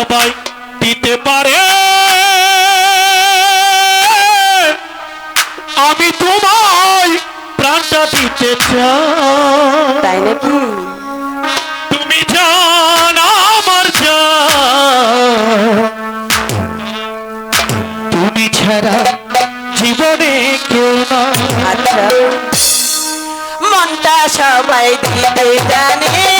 সবাই দিতে পারে। আমি তোমায় প্রাণটা দিতে চাই। তাই নাকি? তুমি জান আমার তুমি ছাড়া জীবনে কেউ না আচ্ছা। মনটা সবাই দিতে জানে।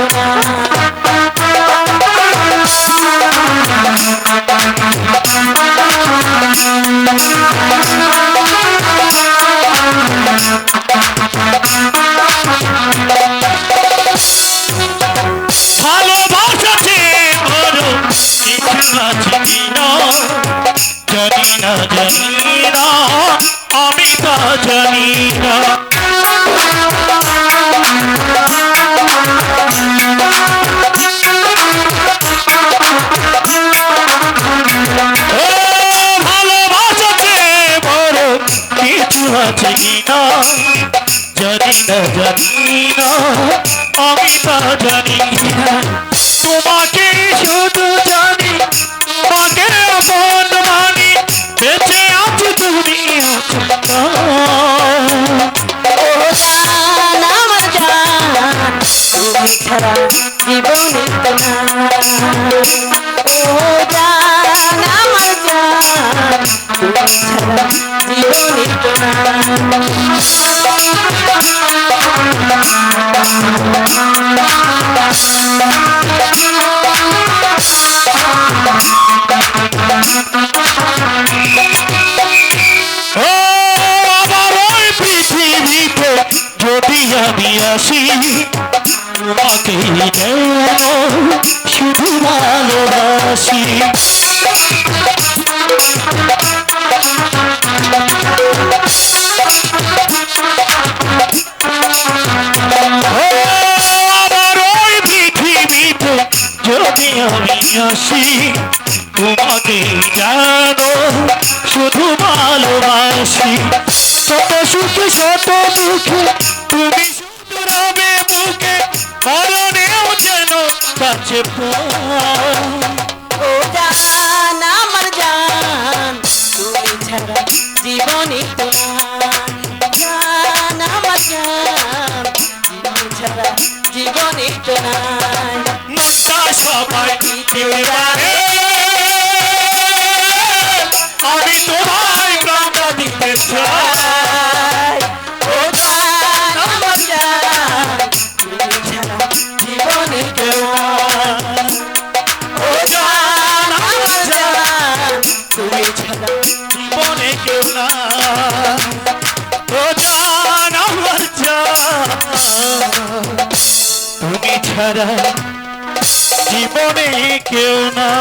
জানি আমি না জানি না আমি তা জানি না তোমাকে শুধু আমি আসি তোমাকে শুধু ভালোবাসি। আসি, তোমাকে জানো, শুধু ভালোবাসি। শত সুখে, শত দুঃখে, তুমি শুধু রবে বুকে মরণেও যেন কাছে। ও জান, আমার জান, তুমি জীবনে তো না জান ছাড়া জীবনে তো না মনটা সবাই দিতে পারে আমি তোমায় প্রাণটা দিতে চাই। জীবনে জান তুমি ছাড়া জীবনে কেউ না। তুমি ছাড়া জীবনে কেউ না